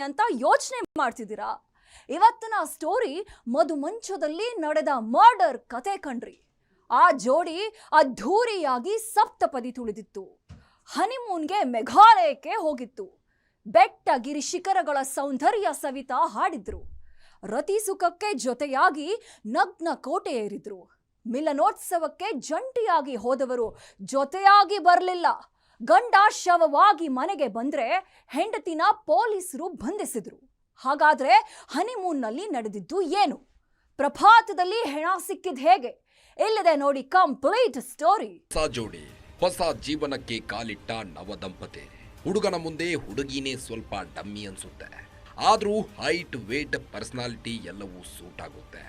ಅಂತ ಯೋಚನೆ ಮಾಡ್ತಿದ್ದೀರಾ? ಇವತ್ತಿನ ಸ್ಟೋರಿ ಮಧುಮಂಚದಲ್ಲಿ ನಡೆದ ಮರ್ಡರ್ ಕತೆ ಕಣ್ರಿ. ಆ ಜೋಡಿ ಅದ್ಧೂರಿಯಾಗಿ ಸಪ್ತಪದಿ ತುಳಿದಿತ್ತು. ಹನಿಮೂನ್ಗೆ ಮೇಘಾಲಯಕ್ಕೆ ಹೋಗಿತ್ತು. ಬೆಟ್ಟ ಗಿರಿ ಶಿಖರಗಳ ಸೌಂದರ್ಯ ಸವಿತಾ ಹಾಡಿದ್ರು. ರತಿ ಸುಖಕ್ಕೆ ಜೊತೆಯಾಗಿ ನಗ್ನ ಕೋಟೆ ಏರಿದ್ರು. ಮಿಲನೋತ್ಸವಕ್ಕೆ ಜಂಟಿಯಾಗಿ ಹೋದವರು ಜೊತೆಯಾಗಿ ಬರಲಿಲ್ಲ. ಗಂಡ ಶವವಾಗಿ ಮನೆಗೆ ಬಂದ್ರೆ ಹೆಂಡತಿನ ಪೊಲೀಸರು ಬಂಧಿಸಿದ್ರು. ಹಾಗಾದ್ರೆ ಹನಿಮೂನ್ನಲ್ಲಿ ನಡೆದಿದ್ದು ಏನು? ಪ್ರಭಾತದಲ್ಲಿ ಹೆಣ ಸಿಕ್ಕಿದ್ ಹೇಗೆ? ಇಲ್ಲದೆ ನೋಡಿ ಕಂಪ್ಲೀಟ್ ಸ್ಟೋರಿ. ಹೊಸ ಜೋಡಿ, ಹೊಸ ಜೀವನಕ್ಕೆ ಕಾಲಿಟ್ಟ ನವ ದಂಪತಿ. ಹುಡುಗನ ಮುಂದೆ ಹುಡುಗಿನೇ ಸ್ವಲ್ಪ ಡಮ್ಮಿ ಅನ್ಸುತ್ತೆ. ಆದರೂ ಹೈಟ್, ವೇಟ್, ಪರ್ಸನಾಲಿಟಿ ಎಲ್ಲವೂ ಸೂಟ್ ಆಗುತ್ತೆ.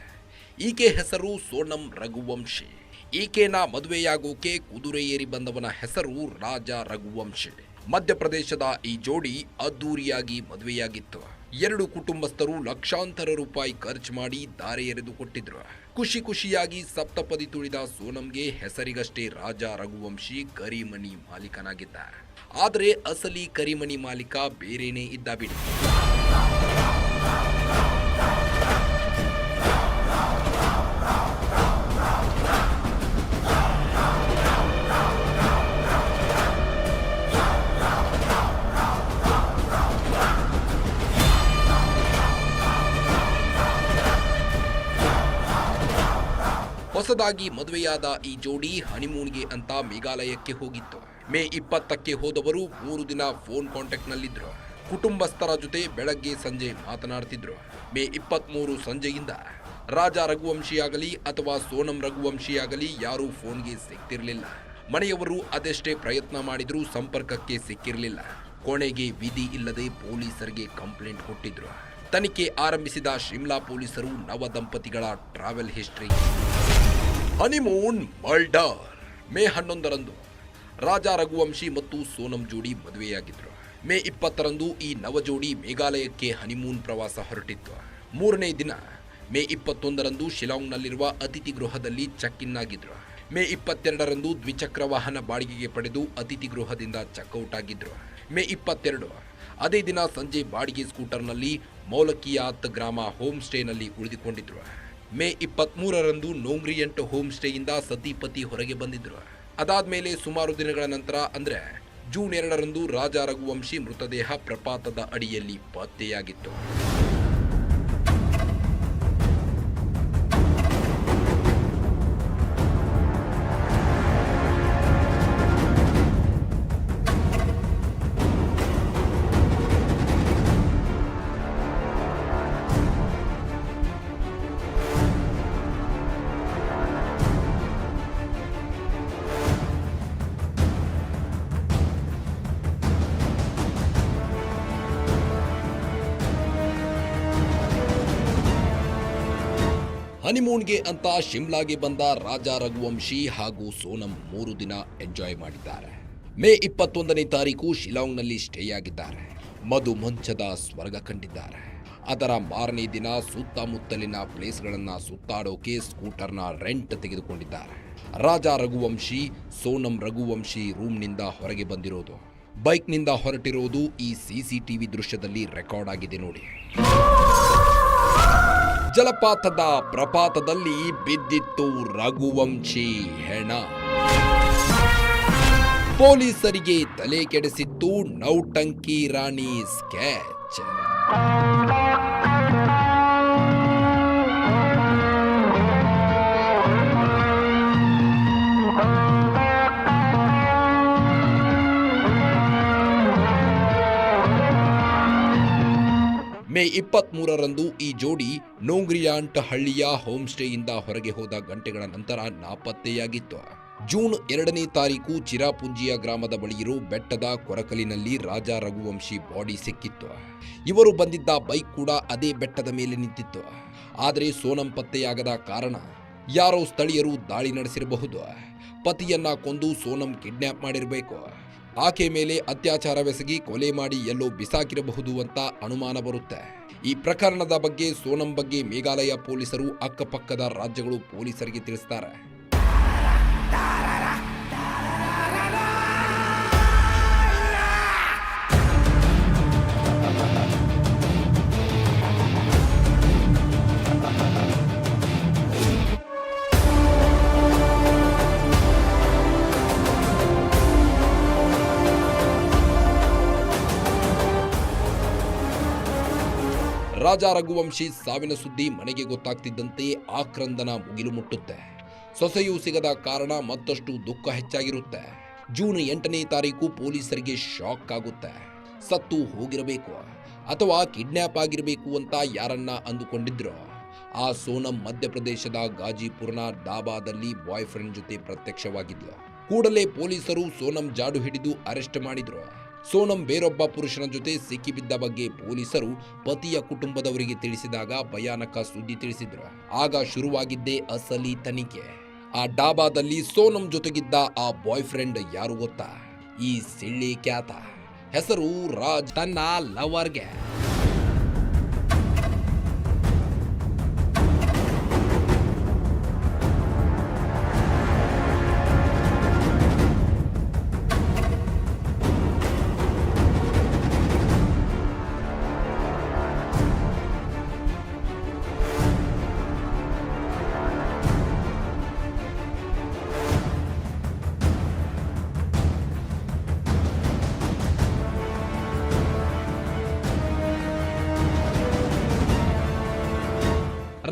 ಈಕೆ ಹೆಸರು ಸೋನಂ ರಘುವಂಶಿ. ಈಕೆನ ಮದುವೆಯಾಗೋಕೆ ಕುದುರೆ ಏರಿ ಬಂದವನ ಹೆಸರು ರಾಜ ರಘುವಂಶಿ. ಮಧ್ಯಪ್ರದೇಶದ ಈ ಜೋಡಿ ಅದ್ದೂರಿಯಾಗಿ ಮದುವೆಯಾಗಿತ್ತು. ಎರಡು ಕುಟುಂಬಸ್ಥರು ಲಕ್ಷಾಂತರ ರೂಪಾಯಿ ಖರ್ಚು ಮಾಡಿ ದಾರೆ ಎರೆದು ಕೊಟ್ಟಿದ್ರು. ಖುಷಿ ಖುಷಿಯಾಗಿ ಸಪ್ತಪದಿ ತುಳಿದ ಸೋನಂಗೆ ಹೆಸರಿಗಷ್ಟೇ ರಾಜ ರಘುವಂಶಿ ಕರಿಮಣಿ ಮಾಲೀಕನಾಗಿದ್ದ. ಆದರೆ ಅಸಲಿ ಕರಿಮಣಿ ಮಾಲೀಕ ಬೇರೇನೇ ಇದ್ದ ಬಿಡಿ. ಹೊಸದಾಗಿ ಮದುವೆಯಾದ ಈ ಜೋಡಿ ಹನಿಮೂನ್ಗೆ ಅಂತ ಮೇಘಾಲಯಕ್ಕೆ ಹೋಗಿತ್ತು. ಮೇ ಇಪ್ಪತ್ತಕ್ಕೆ ಹೋದವರು ಮೂರು ದಿನ ಫೋನ್ ಕಾಂಟ್ಯಾಕ್ಟ್ನಲ್ಲಿದ್ರು. ಕುಟುಂಬಸ್ಥರ ಜೊತೆ ಬೆಳಗ್ಗೆ ಸಂಜೆ ಮಾತನಾಡ್ತಿದ್ರು. ಮೇ ಇಪ್ಪತ್ಮೂರು ಸಂಜೆಯಿಂದ ರಾಜ ರಘುವಂಶಿಯಾಗಲಿ ಅಥವಾ ಸೋನಂ ರಘುವಂಶಿಯಾಗಲಿ ಯಾರೂ ಫೋನ್ಗೆ ಸಿಕ್ತಿರಲಿಲ್ಲ ಮನೆಯವರು ಅದೆಷ್ಟೇ ಪ್ರಯತ್ನ ಮಾಡಿದರೂ ಸಂಪರ್ಕಕ್ಕೆ ಸಿಕ್ಕಿರಲಿಲ್ಲ. ಕೊನೆಗೆ ವಿಧಿ ಇಲ್ಲದೆ ಪೊಲೀಸರಿಗೆ ಕಂಪ್ಲೇಂಟ್ ಕೊಟ್ಟಿದ್ರು. ತನಿಖೆ ಆರಂಭಿಸಿದ ಶಿಮ್ಲಾ ಪೊಲೀಸರು ನವ ದಂಪತಿಗಳ travel history. Honeymoon murder May ಹನ್ನೊಂದರಂದು ರಾಜ ರಘುವಂಶಿ ಮತ್ತು ಸೋನಂ ಜೋಡಿ ಮದುವೆಯಾಗಿದ್ದರು. ಮೇ ಇಪ್ಪತ್ತರಂದು ಈ ನವ ಜೋಡಿ ಮೇಘಾಲಯಕ್ಕೆ ಹನಿಮೂನ್ ಪ್ರವಾಸ ಹೊರಟಿತ್ತು. ಮೂರನೇ ದಿನ, ಮೇ ಇಪ್ಪತ್ತೊಂದರಂದು ಶಿಲಾಂಗ್ನಲ್ಲಿರುವ ಅತಿಥಿ ಗೃಹದಲ್ಲಿ ಚೆಕ್ ಇನ್ ಆಗಿದ್ರು ಮೇ ಇಪ್ಪತ್ತೆರಡರಂದು ದ್ವಿಚಕ್ರ ವಾಹನ ಬಾಡಿಗೆಗೆ ಪಡೆದು ಅತಿಥಿ ಗೃಹದಿಂದ ಚೆಕ್ಔಟ್ ಆಗಿದ್ರು ಮೇ ಇಪ್ಪತ್ತೆರಡು, ಅದೇ ದಿನ ಸಂಜೆ ಬಾಡಿಗೆ ಸ್ಕೂಟರ್ನಲ್ಲಿ ಮೌಲಕಿಯಾತ್ ಗ್ರಾಮ ಹೋಮ್ ಸ್ಟೇನಲ್ಲಿ ಉಳಿದುಕೊಂಡಿದ್ರು ಮೇ ಇಪ್ಪತ್ಮೂರರಂದು ನೋಮ್ರಿಯಂಟ್ ಹೋಮ್ ಸ್ಟೇಯಿಂದ ಸತಿಪತಿ ಹೊರಗೆ ಬಂದಿದ್ರು. ಅದಾದ್ಮೇಲೆ ಸುಮಾರು ದಿನಗಳ ನಂತರ ಅಂದರೆ ಜೂನ್ ಎರಡರಂದು ರಾಜ ರಘುವಂಶಿ ಮೃತದೇಹ ಪ್ರಪಾತದ ಅಡಿಯಲ್ಲಿ ಪತ್ತೆಯಾಗಿತ್ತು. ಹನಿಮೂನ್ಗೆ ಅಂತ ಶಿಮ್ಲಾಗೆ ಬಂದ ರಾಜ ರಘುವಂಶಿ ಹಾಗೂ ಸೋನಂ ಮೂರು ದಿನ ಎಂಜಾಯ್ ಮಾಡಿದ್ದಾರೆ. ಮೇ ಇಪ್ಪತ್ತೊಂದನೇ ತಾರೀಕು ಶಿಲಾಂಗ್ನಲ್ಲಿ ಸ್ಟೇ ಆಗಿದ್ದಾರೆ ಮಧು ಮಂಚದ ಸ್ವರ್ಗ ಕಂಡಿದ್ದಾರೆ. ಅದರ ಮಾರನೇ ದಿನ ಸುತ್ತಮುತ್ತಲಿನ ಪ್ಲೇಸ್ಗಳನ್ನ ಸುತ್ತಾಡೋಕೆ ಸ್ಕೂಟರ್ನ ರೆಂಟ್ ತೆಗೆದುಕೊಂಡಿದ್ದಾರೆ. ರಾಜ ರಘುವಂಶಿ, ಸೋನಂ ರಘುವಂಶಿ ರೂಮ್ನಿಂದ ಹೊರಗೆ ಬಂದಿರೋದು. ಬೈಕ್ನಿಂದ ಹೊರಟಿರೋದು ಈ ಸಿಸಿಟಿವಿ ದೃಶ್ಯದಲ್ಲಿ ರೆಕಾರ್ಡ್ ಆಗಿದೆ ನೋಡಿ. ಜಲಪಾತದ ಪ್ರಪಾತದಲ್ಲಿ ಬಿದ್ದಿತ್ತು ರಘುವಂಶಿ ಹೆಣ. ಪೊಲೀಸರಿಗೆ ತಲೆ ಕೆಡಿಸಿತ್ತು ನೌಟಂಕಿ ರಾಣಿ ಸ್ಕೆಚ್. ಮೇ ಇಪ್ಪತ್ತ್ ಈ ಜೋಡಿ ನೋಂಗ್ರಿಯಾಂಟ್ ಹಳ್ಳಿಯ ಹೋಮ್ ಸ್ಟೇಯಿಂದ ಹೊರಗೆ ಹೋದ ಗಂಟೆಗಳ ನಂತರ ನಾಪತ್ತೆಯಾಗಿತ್ತು. ಜೂನ್ ಎರಡನೇ ತಾರೀಕು ಚಿರಾಪುಂಜಿಯ ಗ್ರಾಮದ ಬಳಿಯಿರೋ ಬೆಟ್ಟದ ಕೊರಕಲಿನಲ್ಲಿ ರಾಜ ರಘುವಂಶಿ ಬಾಡಿ ಸಿಕ್ಕಿತ್ತು. ಇವರು ಬಂದಿದ್ದ ಬೈಕ್ ಕೂಡ ಅದೇ ಬೆಟ್ಟದ ಮೇಲೆ ನಿಂತಿತ್ತು. ಆದರೆ ಸೋನಂ ಪತ್ತೆಯಾಗದ ಕಾರಣ ಯಾರೋ ಸ್ಥಳೀಯರು ದಾಳಿ ನಡೆಸಿರಬಹುದು. ಪತಿಯನ್ನ ಕೊಂದು ಸೋನಂ ಕಿಡ್ನ್ಯಾಪ್ ಮಾಡಿರಬೇಕು. ಆಕೆ ಮೇಲೆ ಅತ್ಯಾಚಾರವೆಸಗಿ ಕೊಲೆ ಮಾಡಿ ಎಲ್ಲೋ ಬಿಸಾಕಿರಬಹುದು ಅಂತ ಅನುಮಾನ ಬರುತ್ತೆ. ಈ ಪ್ರಕರಣದ ಬಗ್ಗೆ ಸೋನಂ ಬಗ್ಗೆ ಮೇಘಾಲಯ ಪೊಲೀಸರು ಅಕ್ಕಪಕ್ಕದ ರಾಜ್ಯಗಳು ಪೊಲೀಸರಿಗೆ ತಿಳಿಸ್ತಾರೆ. ರಾಜಾ ರಘುವಂಶಿ ಸಾವಿನ ಸುದ್ದಿ ಮನೆಗೆ ಗೊತ್ತಾಗ್ತಿದ್ದಂತೆ ಆಕ್ರಂದನ ಮುಗಿಲು ಮುಟ್ಟುತ್ತೆ. ಸೊಸೆಯೂ ಸಿಗದ ಕಾರಣ ಮತ್ತಷ್ಟು ದುಃಖ ಹೆಚ್ಚಾಗಿರುತ್ತೆ. ಜೂನ್ ಎಂಟನೇ ತಾರೀಕು ಪೊಲೀಸರಿಗೆ ಶಾಕ್ ಆಗುತ್ತೆ. ಸತ್ತು ಹೋಗಿರಬೇಕು ಅಥವಾ ಕಿಡ್ನ್ಯಾಪ್ ಆಗಿರಬೇಕು ಅಂತ ಯಾರನ್ನ ಅಂದುಕೊಂಡಿದ್ರು. ಆ ಸೋನಂ ಮಧ್ಯಪ್ರದೇಶದ ಗಾಜಿಪುರ್ನ ಡಾಬಾದಲ್ಲಿ ಬಾಯ್ ಫ್ರೆಂಡ್ ಜೊತೆ ಪ್ರತ್ಯಕ್ಷವಾಗಿದ್ಲು. ಕೂಡಲೇ ಪೊಲೀಸರು ಸೋನಂ ಜಾಡು ಹಿಡಿದು ಅರೆಸ್ಟ್ ಮಾಡಿದ್ರು. ಸೋನಂ ಬೇರೊಬ್ಬ ಪುರುಷನ ಜೊತೆ ಸಿಕ್ಕಿಬಿದ್ದ ಬಗ್ಗೆ ಪೊಲೀಸರು ಪತಿಯ ಕುಟುಂಬದವರಿಗೆ ತಿಳಿಸಿದಾಗ ಭಯಾನಕ ಸುದ್ದಿ ತಿಳಿಸಿದ್ರು. ಆಗ ಶುರುವಾಗಿದ್ದೇ ಅಸಲಿ ತನಿಖೆ. ಆ ಡಾಬಾದಲ್ಲಿ ಸೋನಂ ಜೊತೆಗಿದ್ದ ಆ ಬಾಯ್ ಫ್ರೆಂಡ್ ಯಾರು ಗೊತ್ತಾ? ಈ ಸಿಳ್ಳಿ ಖ್ಯಾತ. ಹೆಸರು ರಾಜ್ ತನ್ನ ಲವರ್ಗೆ.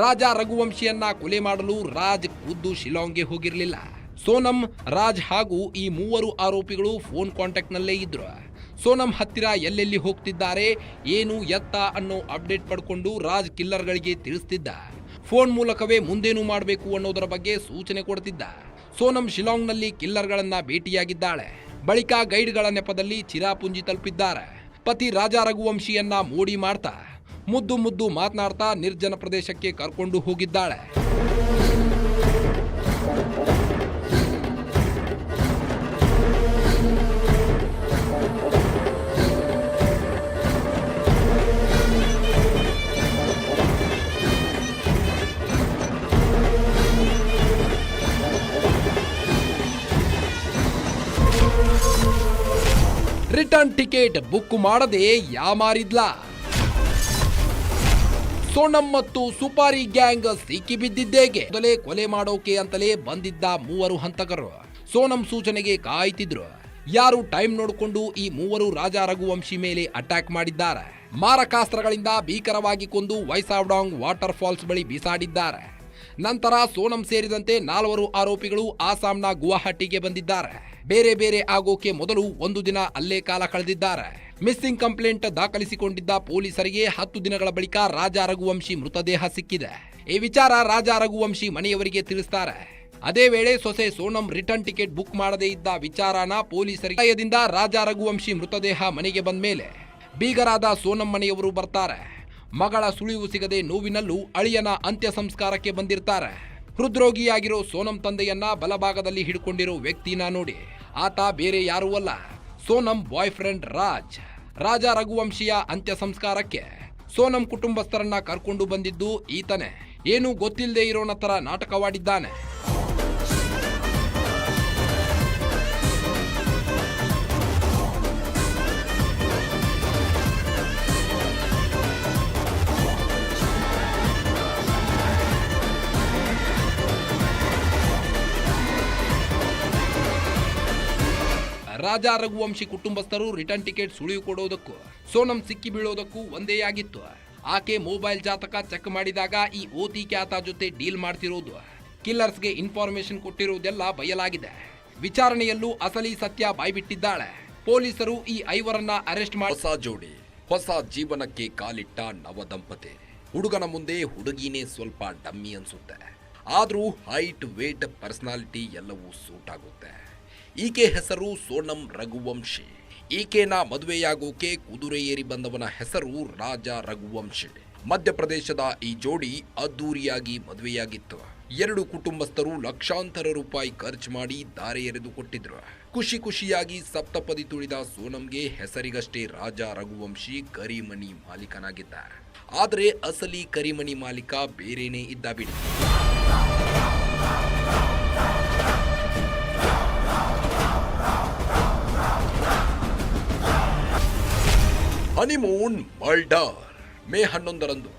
ರಾಜ ರಘುವಂಶಿಯನ್ನ ಕೊಲೆ ಮಾಡಲು ರಾಜ್ ಖುದ್ದು ಶಿಲಾಂಗ್ಗೆ ಹೋಗಿರಲಿಲ್ಲ. ಸೋನಂ, ರಾಜ್ ಹಾಗೂ ಈ ಮೂವರು ಆರೋಪಿಗಳು ಫೋನ್ ಕಾಂಟ್ಯಾಕ್ಟ್ನಲ್ಲೇ ಇದ್ರು. ಸೋನಂ ಹತ್ತಿರ ಎಲ್ಲೆಲ್ಲಿ ಹೋಗ್ತಿದ್ದಾರೆ, ಏನು ಎತ್ತ ಅನ್ನೋ ಅಪ್ಡೇಟ್ ಪಡ್ಕೊಂಡು ರಾಜ್ ಕಿಲ್ಲರ್ಗಳಿಗೆ ತಿಳಿಸ್ತಿದ್ದ. ಫೋನ್ ಮೂಲಕವೇ ಮುಂದೇನು ಮಾಡಬೇಕು ಅನ್ನೋದರ ಬಗ್ಗೆ ಸೂಚನೆ ಕೊಡ್ತಿದ್ದ. ಸೋನಂ ಶಿಲಾಂಗ್ನಲ್ಲಿ ಕಿಲ್ಲರ್ಗಳನ್ನ ಭೇಟಿಯಾಗಿದ್ದಾಳೆ. ಬಳಿಕ ಗೈಡ್ಗಳ ನೆಪದಲ್ಲಿ ಚಿರಾಪುಂಜಿ ತಲುಪಿದ್ದಾರೆ. ಪತಿ ರಾಜ ರಘುವಂಶಿಯನ್ನ ಮೋಡಿ ಮಾಡ್ತಾ ಮುದ್ದು ಮುದ್ದು ಮಾತನಾಡ್ತಾ ನಿರ್ಜನ ಪ್ರದೇಶಕ್ಕೆ ಕರ್ಕೊಂಡು ಹೋಗಿದ್ದಾಳೆ. ರಿಟರ್ನ್ ಟಿಕೆಟ್ ಬುಕ್ ಮಾಡದೆ ಯಾಮಾರಿದ್ಲಾ? ಸೋನಂ ಮತ್ತು ಸುಪಾರಿ ಗ್ಯಾಂಗ್ ಸಿಕ್ಕಿ ಬಿದ್ದಿದ್ದೇಗೆ. ಮೊದಲೇ ಕೊಲೆ ಮಾಡೋಕೆ ಅಂತಲೇ ಬಂದಿದ್ದ ಮೂವರು ಹಂತಕರು. ಸೋನಂ ಸೂಚನೆಗೆ ಕಾಯ್ತಿದ್ರು. ಯಾರು ಟೈಮ್ ನೋಡಿಕೊಂಡು ಈ ಮೂವರು ರಾಜ ರಘುವಂಶಿ ಮೇಲೆ ಅಟ್ಯಾಕ್ ಮಾಡಿದ್ದಾರೆ. ಮಾರಕಾಸ್ತ್ರಗಳಿಂದ ಭೀಕರವಾಗಿ ಕೊಂದು ವೈಸಾವ್ಡಾಂಗ್ ವಾಟರ್ ಫಾಲ್ಸ್ ಬಳಿ ಬೀಸಾಡಿದ್ದಾರೆ. ನಂತರ ಸೋನಂ ಸೇರಿದಂತೆ ನಾಲ್ವರು ಆರೋಪಿಗಳು ಆಸಾಂನ ಗುವಾಹಟಿಗೆ ಬಂದಿದ್ದಾರೆ. ಬೇರೆ ಬೇರೆ ಆಗೋಕೆ ಮೊದಲು ಒಂದು ದಿನ ಅಲ್ಲೇ ಕಾಲ ಕಳೆದಿದ್ದಾರೆ. ಮಿಸ್ಸಿಂಗ್ ಕಂಪ್ಲೇಂಟ್ ದಾಖಲಿಸಿಕೊಂಡಿದ್ದ ಪೊಲೀಸರಿಗೆ ಹತ್ತು ದಿನಗಳ ಬಳಿಕ ರಾಜ ರಘುವಂಶಿ ಮೃತದೇಹ ಸಿಕ್ಕಿದೆ. ಈ ವಿಚಾರ ರಾಜ ರಘುವಂಶಿ ಮನೆಯವರಿಗೆ ತಿಳಿಸ್ತಾರೆ. ಅದೇ ವೇಳೆ ಸೊಸೆ ಸೋನಂ ರಿಟರ್ನ್ ಟಿಕೆಟ್ ಬುಕ್ ಮಾಡದೇ ಇದ್ದ ವಿಚಾರನ ಪೊಲೀಸರಿಗೆ ಸಹಾಯದಿಂದ ರಾಜ ರಘುವಂಶಿ ಮೃತದೇಹ ಮನೆಗೆ ಬಂದ ಮೇಲೆ ಬೀಗರಾದ ಸೋನಂ ಮನೆಯವರು ಬರ್ತಾರೆ. ಮಗಳ ಸುಳಿವು ಸಿಗದೆ ನೋವಿನಲ್ಲೂ ಅಳಿಯನ ಅಂತ್ಯ ಸಂಸ್ಕಾರಕ್ಕೆ ಬಂದಿರ್ತಾರೆ. ಹೃದ್ರೋಗಿಯಾಗಿರೋ ಸೋನಂ ತಂದೆಯನ್ನ ಬಲಭಾಗದಲ್ಲಿ ಹಿಡ್ಕೊಂಡಿರೋ ವ್ಯಕ್ತಿನ ನೋಡಿ. ಆತ ಬೇರೆ ಯಾರೂ ಅಲ್ಲ. Sonam boy friend Raj. ರಾಜ ರಘುವಂಶಿಯ ಅಂತ್ಯ ಸಂಸ್ಕಾರಕ್ಕೆ ಸೋನಂ ಕುಟುಂಬಸ್ಥರನ್ನ ಕರ್ಕೊಂಡು ಬಂದಿದ್ದು ಈತನೇ. ಏನೂ ಗೊತ್ತಿಲ್ಲದೆ ಇರೋನ ತರ ನಾಟಕವಾಡಿದ್ದಾನೆ. ರಾಜ ರಘುವಂಶಿ ಕುಟುಂಬಸ್ಥರು ರಿಟರ್ನ್ ಟಿಕೆಟ್ ಸುಳಿವು ಕೊಡೋದಕ್ಕೂ, ಸೋನಂ ಸಿಕ್ಕಿ ಬೀಳೋದಕ್ಕೂ ಒಂದೇ ಆಗಿತ್ತು. ಆಕೆ ಮೊಬೈಲ್ ಜಾತಕ ಚೆಕ್ ಮಾಡಿದಾಗ ಈ ಓತಿ ಖ್ಯಾತ ಜೊತೆ ಡೀಲ್ ಮಾಡ್ತಿರೋದು. ಕಿಲ್ಲರ್ಸ್ಗೆ ಇನ್ಫಾರ್ಮೇಶನ್ ಕೊಟ್ಟಿರುವುದೆಲ್ಲ ಬಯಲಾಗಿದೆ. ವಿಚಾರಣೆಯಲ್ಲೂ ಅಸಲಿ ಸತ್ಯ ಬಾಯ್ಬಿಟ್ಟಿದ್ದಾಳೆ. ಪೊಲೀಸರು ಈ ಐವರನ್ನ ಅರೆಸ್ಟ್ ಮಾಡಿ ಹೊಸ ಜೋಡಿ, ಹೊಸ ಜೀವನಕ್ಕೆ ಕಾಲಿಟ್ಟ ನವ ದಂಪತಿ. ಹುಡುಗನ ಮುಂದೆ ಹುಡುಗಿನೇ ಸ್ವಲ್ಪ ಡಮ್ಮಿ ಅನ್ಸುತ್ತೆ. ಆದ್ರೂ ಹೈಟ್, ವೇಟ್, ಪರ್ಸನಾಲಿಟಿ ಎಲ್ಲವೂ ಸೂಟ್ ಆಗುತ್ತೆ. ಈಕೆ ಹೆಸರು ಸೋನಂ ರಘುವಂಶಿ. ಈಕೆನ ಮದುವೆಯಾಗೋಕೆ ಕುದುರೆ ಏರಿ ಬಂದವನ ಹೆಸರು ರಾಜ ರಘುವಂಶಿ. ಮಧ್ಯಪ್ರದೇಶದ ಈ ಜೋಡಿ ಅದ್ದೂರಿಯಾಗಿ ಮದುವೆಯಾಗಿತ್ತು. ಎರಡು ಕುಟುಂಬಸ್ಥರು ಲಕ್ಷಾಂತರ ರೂಪಾಯಿ ಖರ್ಚು ಮಾಡಿ ದಾರೆ ಎರೆದು ಕೊಟ್ಟಿದ್ರು. ಖುಷಿ ಖುಷಿಯಾಗಿ ಸಪ್ತಪದಿ ತುಳಿದ ಸೋನಂಗೆ ಹೆಸರಿಗಷ್ಟೇ ರಾಜ ರಘುವಂಶಿ ಕರಿಮಣಿ ಮಾಲೀಕನಾಗಿದ್ದ ಆದರೆ ಅಸಲಿ ಕರಿಮಣಿ ಮಾಲೀಕ ಬೇರೇನೇ ಇದ್ದ ಬಿಡಿ ಹನಿಮೂನ್ ಮರ್ಡರ್ ಮೇ ಹನ್ನೊಂದರಂದು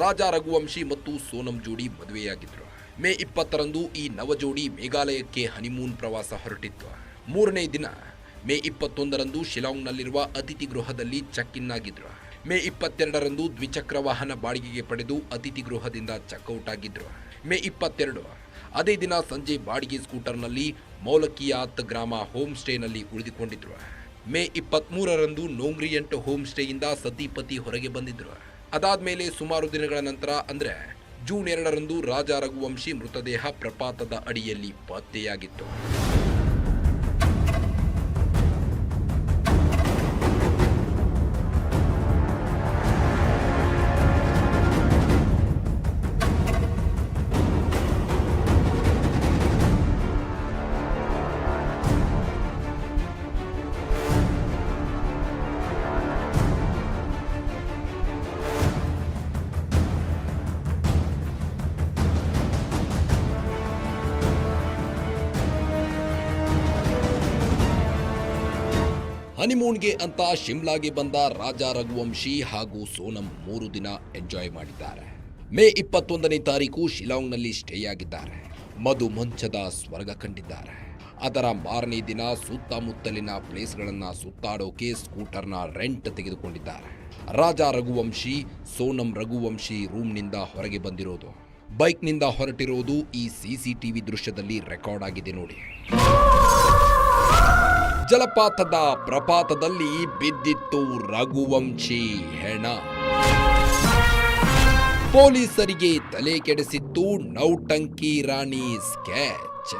ರಾಜ ರಘುವಂಶಿ ಮತ್ತು ಸೋನಂ ಜೋಡಿ ಮದುವೆಯಾಗಿದ್ದರು ಮೇ ಇಪ್ಪತ್ತರಂದು ಈ ನವ ಜೋಡಿ ಮೇಘಾಲಯಕ್ಕೆ ಹನಿಮೂನ್ ಪ್ರವಾಸ ಹೊರಟಿತ್ತು. ಮೂರನೇ ದಿನ ಮೇ ಇಪ್ಪತ್ತೊಂದರಂದು ಶಿಲಾಂಗ್ನಲ್ಲಿರುವ ಅತಿಥಿ ಗೃಹದಲ್ಲಿ ಚೆಕ್ ಇನ್ ಆಗಿದ್ರು ಮೇ ಇಪ್ಪತ್ತೆರಡರಂದು ದ್ವಿಚಕ್ರ ವಾಹನ ಬಾಡಿಗೆಗೆ ಪಡೆದು ಅತಿಥಿ ಗೃಹದಿಂದ ಚೆಕ್ಔಟ್ ಆಗಿದ್ರು ಮೇ ಇಪ್ಪತ್ತೆರಡು, ಅದೇ ದಿನ ಸಂಜೆ ಬಾಡಿಗೆ ಸ್ಕೂಟರ್ನಲ್ಲಿ ಮೌಲಕಿಯಾತ್ ಗ್ರಾಮ ಹೋಮ್ ಸ್ಟೇನಲ್ಲಿ ಉಳಿದುಕೊಂಡಿದ್ರು. ಮೇ ಇಪ್ಪತ್ತ್ಮೂರರಂದು ನೋಂಗ್ರಿಯಂಟ್ ಹೋಮ್ ಸ್ಟೇಯಿಂದ ಸತಿಪತಿ ಹೊರಗೆ ಬಂದಿದ್ರು. ಅದಾದ್ಮೇಲೆ ಸುಮಾರು ದಿನಗಳ ನಂತರ ಅಂದ್ರೆ ಜೂನ್ ಎರಡರಂದು ರಾಜ ರಘುವಂಶಿ ಮೃತದೇಹ ಪ್ರಪಾತದ ಅಡಿಯಲ್ಲಿ ಪತ್ತೆಯಾಗಿತ್ತು. ಹನಿಮೂನ್ಗೆ ಅಂತ ಶಿಮ್ಲಾಗೆ ಬಂದ ರಾಜ ರಘುವಂಶಿ ಹಾಗೂ ಸೋನಂ ಮೂರು ದಿನ ಎಂಜಾಯ್ ಮಾಡಿದ್ದಾರೆ. ಮೇ ಇಪ್ಪತ್ತೊಂದನೇ ತಾರೀಕು ಶಿಲಾಂಗ್ನಲ್ಲಿ ಸ್ಟೇ ಆಗಿದ್ದಾರೆ ಮಧು ಮಂಚದ ಸ್ವರ್ಗ ಕಂಡಿದ್ದಾರೆ. ಅದರ ಮಾರನೇ ದಿನ ಸುತ್ತಮುತ್ತಲಿನ ಪ್ಲೇಸ್ಗಳನ್ನ ಸುತ್ತಾಡೋಕೆ ಸ್ಕೂಟರ್ನ ರೆಂಟ್ ತೆಗೆದುಕೊಂಡಿದ್ದಾರೆ. ರಾಜ ರಘುವಂಶಿ, ಸೋನಂ ರಘುವಂಶಿ ರೂಮ್ನಿಂದ ಹೊರಗೆ ಬಂದಿರೋದು. ಬೈಕ್ನಿಂದ ಹೊರಟಿರೋದು ಈ ಸಿಸಿಟಿವಿ ದೃಶ್ಯದಲ್ಲಿ ರೆಕಾರ್ಡ್ ಆಗಿದೆ ನೋಡಿ. ಜಲಪಾತದ ಪ್ರಪಾತದಲ್ಲಿ ಬಿದ್ದಿತ್ತು ರಘುವಂಶಿ ಹೆಣ. ಪೊಲೀಸರಿಗೆ ತಲೆ ಕೆಡಿಸಿತ್ತು ನೌಟಂಕಿ ರಾಣಿ ಸ್ಕೆಚ್.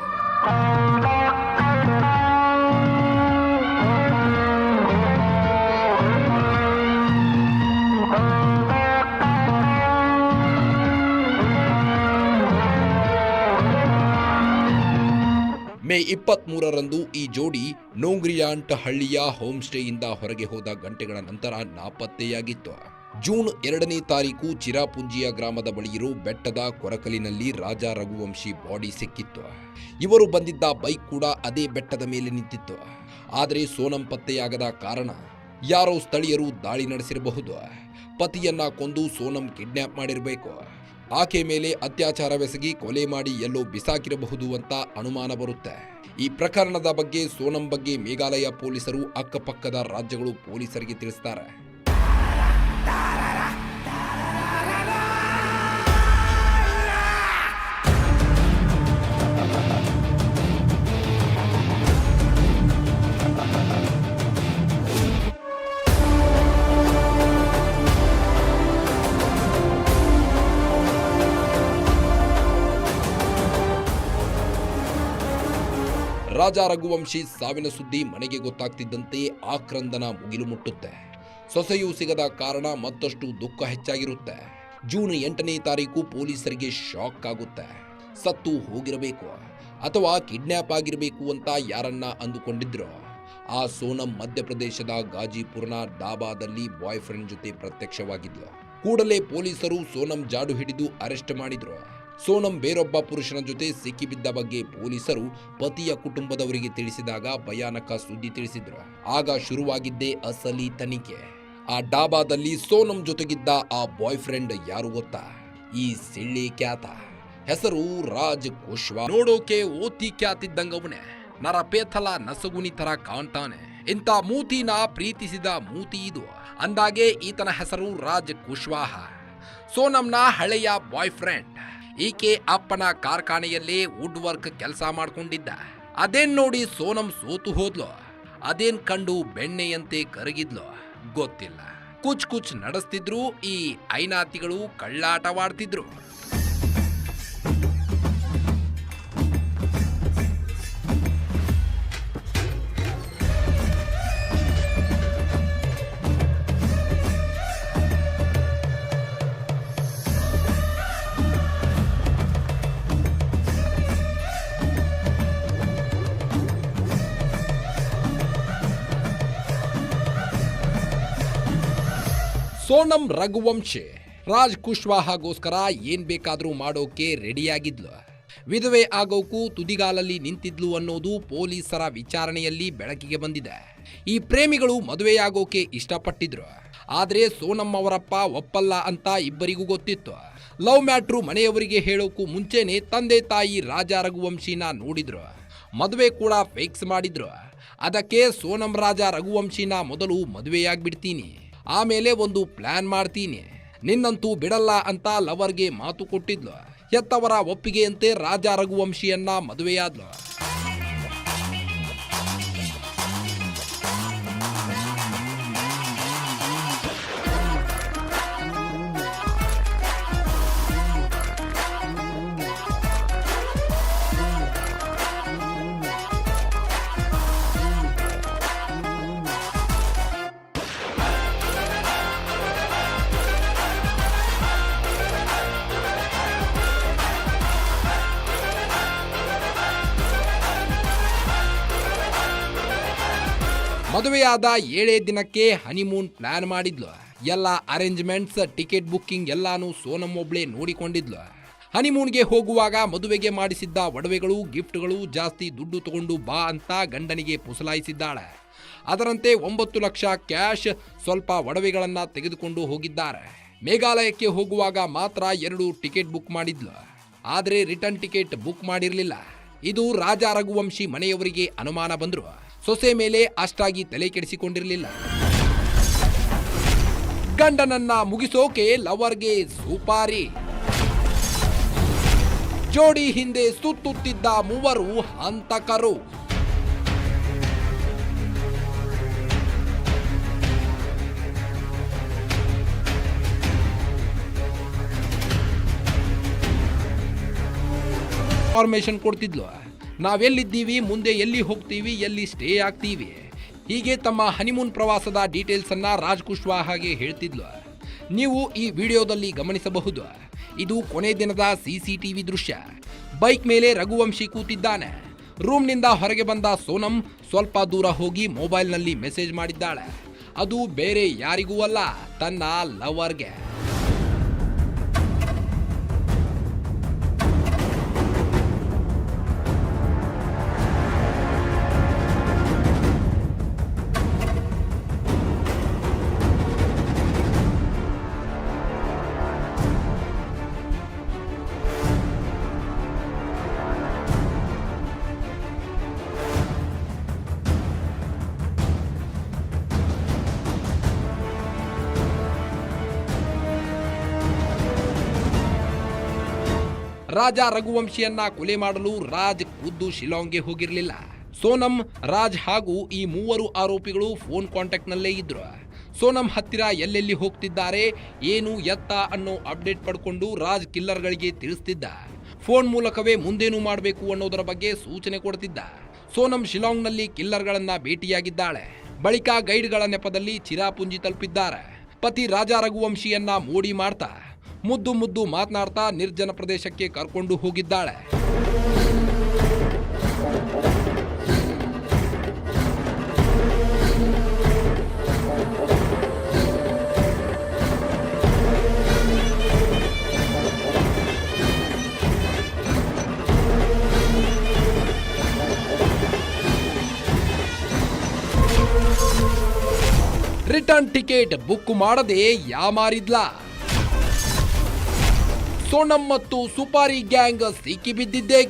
ಮೇ ಇಪ್ಪತ್ತ್ ಮೂರರಂದು ಈ ಜೋಡಿ ನೋಂಗ್ರಿಯಾಂಟ್ ಹಳ್ಳಿಯ ಹೋಮ್ ಸ್ಟೇಯಿಂದ ಹೊರಗೆ ಹೋದ ಗಂಟೆಗಳ ನಂತರ ನಾಪತ್ತೆಯಾಗಿತ್ತು. ಜೂನ್ ಎರಡನೇ ತಾರೀಕು ಚಿರಾಪುಂಜಿಯ ಗ್ರಾಮದ ಬಳಿಯಿರೋ ಬೆಟ್ಟದ ಕೊರಕಲಿನಲ್ಲಿ ರಾಜ ರಘುವಂಶಿ ಬಾಡಿ ಸಿಕ್ಕಿತ್ತು. ಇವರು ಬಂದಿದ್ದ ಬೈಕ್ ಕೂಡ ಅದೇ ಬೆಟ್ಟದ ಮೇಲೆ ನಿಂತಿತ್ತು. ಆದರೆ ಸೋನಂ ಪತ್ತೆಯಾಗದ ಕಾರಣ ಯಾರೋ ಸ್ಥಳೀಯರು ದಾಳಿ ನಡೆಸಿರಬಹುದು. ಪತಿಯನ್ನ ಕೊಂದು ಸೋನಂ ಕಿಡ್ನ್ಯಾಪ್ ಮಾಡಿರಬೇಕು. ಆಕೆ ಮೇಲೆ ಅತ್ಯಾಚಾರವೆಸಗಿ ಕೊಲೆ ಮಾಡಿ ಎಲ್ಲೋ ಬಿಸಾಕಿರಬಹುದು ಅಂತ ಅನುಮಾನ ಬರುತ್ತೆ. ಈ ಪ್ರಕರಣದ ಬಗ್ಗೆ ಸೋನಂ ಬಗ್ಗೆ ಮೇಘಾಲಯ ಪೊಲೀಸರು ಅಕ್ಕಪಕ್ಕದ ರಾಜ್ಯಗಳು ಪೊಲೀಸರಿಗೆ ತಿಳಿಸ್ತಾರೆ. ರಾಜ ರಘುವಂಶಿ ಸಾವಿನ ಸುದ್ದಿ ಮನೆಗೆ ಗೊತ್ತಾಗ್ತಿದ್ದಂತೆ ಆಕ್ರಂದನ ಮುಗಿಲು ಮುಟ್ಟುತ್ತೆ. ಸೊಸೆಯೂ ಸಿಗದ ಕಾರಣ ಮತ್ತಷ್ಟು ದುಃಖ ಹೆಚ್ಚಾಗಿರುತ್ತೆ. ಜೂನ್ ಎಂಟನೇ ತಾರೀಕು ಪೊಲೀಸರಿಗೆ ಶಾಕ್ ಆಗುತ್ತೆ. ಸತ್ತು ಹೋಗಿರಬೇಕು ಅಥವಾ ಕಿಡ್ನ್ಯಾಪ್ ಆಗಿರಬೇಕು ಅಂತ ಯಾರನ್ನ ಅಂದುಕೊಂಡಿದ್ರು. ಆ ಸೋನಂ ಮಧ್ಯಪ್ರದೇಶದ ಗಾಜಿಪುರ್ನ ಡಾಬಾದಲ್ಲಿ ಬಾಯ್ ಫ್ರೆಂಡ್ ಜೊತೆ ಪ್ರತ್ಯಕ್ಷವಾಗಿದ್ಲು. ಕೂಡಲೇ ಪೊಲೀಸರು ಸೋನಂ ಜಾಡು ಹಿಡಿದು ಅರೆಸ್ಟ್ ಮಾಡಿದ್ರು. ಸೋನಂ ಬೇರೊಬ್ಬ ಪುರುಷನ ಜೊತೆ ಸಿಕ್ಕಿಬಿದ್ದ ಬಗ್ಗೆ ಪೊಲೀಸರು ಪತಿಯ ಕುಟುಂಬದವರಿಗೆ ತಿಳಿಸಿದಾಗ ಭಯಾನಕ ಸುದ್ದಿ ತಿಳಿಸಿದ್ರು. ಆಗ ಶುರುವಾಗಿದ್ದೇ ಅಸಲಿ ತನಿಖೆ. ಆ ಡಾಬಾದಲ್ಲಿ ಸೋನಂ ಜೊತೆಗಿದ್ದ ಆ ಬಾಯ್ ಫ್ರೆಂಡ್ ಯಾರು ಗೊತ್ತಾ? ಈ ಸಿಳ್ಳಿ ಖ್ಯಾತ. ಹೆಸರು ರಾಜ್ ಕುಶ್ವಾ ನೋಡೋಕೆ ಓತಿ ಖ್ಯಾತಿದ್ದಂಗವನೇ ನರಪೇಥಲ ನಸಗುನಿ ತರ ಕಾಣ್ತಾನೆ ಇಂಥ ಮೂತಿನ ಪ್ರೀತಿಸಿದ ಮೂತಿ ಇದು. ಅಂದಾಗೆ ಈತನ ಹೆಸರು ರಾಜ್ ಕುಶ್ವಾಹ. ಸೋನಂನ ಹಳೆಯ ಬಾಯ್ ಫ್ರೆಂಡ್ ಈಕೆ ಅಪ್ಪನ ಕಾರ್ಖಾನೆಯಲ್ಲೇ ವುಡ್ ವರ್ಕ್ ಕೆಲಸ ಮಾಡ್ಕೊಂಡಿದ್ದ. ಅದೇನ್ ನೋಡಿ ಸೋನಂ ಸೋತು ಹೋದ್ಲು. ಅದೇನ್ ಕಂಡು ಬೆಣ್ಣೆಯಂತೆ ಕರಗಿದ್ಲು. ಗೊತ್ತಿಲ್ಲ. ಕುಚ್ ಕುಚ್ ನಡೆಸ್ತಿದ್ರು, ಈ ಐನಾತಿಗಳು ಕಳ್ಳಾಟವಾಡ್ತಿದ್ರು ಸೋನಂ ರಘುವಂಶಿ. ರಾಜ್ ಕುಶ್ವಾಹಗೋಸ್ಕರ ಏನ್ ಬೇಕಾದ್ರೂ ಮಾಡೋಕೆ ರೆಡಿಯಾಗಿದ್ಲು. ವಿಧವೆ ಆಗೋಕು ತುದಿಗಾಲಲ್ಲಿ ನಿಂತಿದ್ಲು ಅನ್ನೋದು ಪೊಲೀಸರ ವಿಚಾರಣೆಯಲ್ಲಿ ಬೆಳಕಿಗೆ ಬಂದಿದೆ. ಈ ಪ್ರೇಮಿಗಳು ಮದುವೆಯಾಗೋಕೆ ಇಷ್ಟಪಟ್ಟಿದ್ರು. ಆದರೆ ಸೋನಂ ಅವರಪ್ಪ ಒಪ್ಪಲ್ಲ ಅಂತ ಇಬ್ಬರಿಗೂ ಗೊತ್ತಿತ್ತು. ಲವ್ ಮ್ಯಾಟ್ರು ಮನೆಯವರಿಗೆ ಹೇಳೋಕು ಮುಂಚೆನೆ ತಂದೆ ತಾಯಿ ರಾಜ ರಘುವಂಶಿನ ನೋಡಿದ್ರು. ಮದುವೆ ಕೂಡ ಫಿಕ್ಸ್ ಮಾಡಿದ್ರು. ಅದಕ್ಕೆ ಸೋನಂ ರಾಜ ರಘುವಂಶಿನ ಮೊದಲು ಮದುವೆಯಾಗ್ಬಿಡ್ತೀನಿ. ಆಮೇಲೆ ಒಂದು ಪ್ಲಾನ್ ಮಾಡ್ತೀನಿ. ನಿನ್ನಂತೂ ಬಿಡಲ್ಲ ಅಂತ ಲವರ್ಗೆ ಮಾತು ಕೊಟ್ಟಿದ್ಲು. ಹೆತ್ತವರ ಒಪ್ಪಿಗೆಯಂತೆ ರಾಜ ರಘುವಂಶಿಯನ್ನ ಮದುವೆಯಾದ್ಲು. ಮದುವೆಯಾದ ಏಳೇ ದಿನಕ್ಕೆ ಹನಿಮೂನ್ ಪ್ಲಾನ್ ಮಾಡಿದ್ಲು. ಎಲ್ಲ ಅರೇಂಜ್ಮೆಂಟ್ಸ್ ಟಿಕೆಟ್ ಬುಕ್ಕಿಂಗ್ ಎಲ್ಲಾನು ಸೋನಂ ಒಬ್ಳೆ ನೋಡಿಕೊಂಡಿದ್ಲು. ಹನಿಮೂನ್ಗೆ ಹೋಗುವಾಗ ಮದುವೆಗೆ ಮಾಡಿಸಿದ್ದ ಒಡವೆಗಳು ಗಿಫ್ಟ್ಗಳು ಜಾಸ್ತಿ ದುಡ್ಡು ತಗೊಂಡು ಬಾ ಅಂತ ಗಂಡನಿಗೆ ಪುಸಲಾಯಿಸಿದ್ದಾಳೆ. ಅದರಂತೆ ಒಂಬತ್ತು ಲಕ್ಷ ಕ್ಯಾಶ್ ಸ್ವಲ್ಪ ಒಡವೆಗಳನ್ನು ತೆಗೆದುಕೊಂಡು ಹೋಗಿದ್ದಾರೆ. ಮೇಘಾಲಯಕ್ಕೆ ಹೋಗುವಾಗ ಮಾತ್ರ ಎರಡು ಟಿಕೆಟ್ ಬುಕ್ ಮಾಡಿದ್ಲು. ಆದರೆ ರಿಟರ್ನ್ ಟಿಕೆಟ್ ಬುಕ್ ಮಾಡಿರಲಿಲ್ಲ. ಇದು ರಾಜ ರಘುವಂಶಿ ಮನೆಯವರಿಗೆ ಅನುಮಾನ ಬಂದ್ರು. ಸೊಸೆ ಮೇಲೆ ಅಷ್ಟಾಗಿ ತಲೆ ಕೆಡಿಸಿಕೊಂಡಿರಲಿಲ್ಲ. ಗಂಡನನ್ನ ಮುಗಿಸೋಕೆ ಲವರ್ಗೆ ಸುಪಾರಿ. ಜೋಡಿ ಹಿಂದೆ ಸುತ್ತುತ್ತಿದ್ದ ಮೂವರು ಹಂತಕರು. ಇನ್ಫಾರ್ಮೇಶನ್ ಕೊಡ್ತಿದ್ಲು. ನಾವೆಲ್ಲಿದ್ದೀವಿ? ಮುಂದೆ ಎಲ್ಲಿ ಹೋಗ್ತೀವಿ? ಎಲ್ಲಿ ಸ್ಟೇ ಆಗ್ತೀವಿ? ಹೀಗೆ ತಮ್ಮ ಹನಿಮೂನ್ ಪ್ರವಾಸದ ಡೀಟೇಲ್ಸ್ ಅನ್ನ ರಾಜ್ ಕುಶ್ವಾಹಾಗೆ ಹೇಳ್ತಿದ್ಲು. ನೀವು ಈ ವಿಡಿಯೋದಲ್ಲಿ ಗಮನಿಸಬಹುದು. ಇದು ಕೊನೆ ದಿನದ ಸಿಸಿಟಿವಿ ದೃಶ್ಯ. ಬೈಕ್ ಮೇಲೆ ರಘುವಂಶಿ ಕೂತಿದ್ದಾನೆ. ರೂಮ್ನಿಂದ ಹೊರಗೆ ಬಂದ ಸೋನಂ ಸ್ವಲ್ಪ ದೂರ ಹೋಗಿ ಮೊಬೈಲ್ನಲ್ಲಿ ಮೆಸೇಜ್ ಮಾಡಿದ್ದಾಳೆ. ಅದು ಬೇರೆ ಯಾರಿಗೂ ಅಲ್ಲ, ತನ್ನ ಲವರ್ಗೆ ರಾಜ ರಘುವಂಶಿಯನ್ನ ಕೊಲೆ ಮಾಡಲು ರಾಜ್ ಖುದ್ದು ಶಿಲಾಂಗ್ಗೆ ಹೋಗಿರಲಿಲ್ಲ. ಸೋನಂ, ರಾಜ್ ಹಾಗೂ ಈ ಮೂವರು ಆರೋಪಿಗಳು ಫೋನ್ ಕಾಂಟ್ಯಾಕ್ಟ್ನಲ್ಲೇ ಇದ್ರು. ಸೋನಂ ಹತ್ತಿರ ಎಲ್ಲೆಲ್ಲಿ ಹೋಗ್ತಿದ್ದಾರೆ, ಏನು ಎತ್ತ ಅನ್ನೋ ಅಪ್ಡೇಟ್ ಪಡ್ಕೊಂಡು ರಾಜ್ ಕಿಲ್ಲರ್ಗಳಿಗೆ ತಿಳಿಸ್ತಿದ್ದ. ಫೋನ್ ಮೂಲಕವೇ ಮುಂದೇನು ಮಾಡಬೇಕು ಅನ್ನೋದರ ಬಗ್ಗೆ ಸೂಚನೆ ಕೊಡ್ತಿದ್ದ. ಸೋನಂ ಶಿಲಾಂಗ್ನಲ್ಲಿ ಕಿಲ್ಲರ್ಗಳನ್ನ ಭೇಟಿಯಾಗಿದ್ದಾಳೆ. ಬಳಿಕ ಗೈಡ್ಗಳ ನೆಪದಲ್ಲಿ ಚಿರಾಪುಂಜಿ ತಲುಪಿದ್ದಾರೆ. ಪತಿ ರಾಜ ರಘುವಂಶಿಯನ್ನ ಮೋಡಿ ಮಾಡ್ತಾ ಮುದ್ದು ಮುದ್ದು ಮಾತನಾಡ್ತಾ ನಿರ್ಜನ ಪ್ರದೇಶಕ್ಕೆ ಕರ್ಕೊಂಡು ಹೋಗಿದ್ದಾಳೆ. ರಿಟರ್ನ್ ಟಿಕೆಟ್ ಬುಕ್ ಮಾಡದೆ ಯಾಮಾರಿದ್ಲಾ? ಸೋನಂ ಮತ್ತು ಸುಪಾರಿ ಗ್ಯಾಂಗ್ ಸಿಕ್ಕಿಬಿದ್ದಿದ್ದೇಗೆ.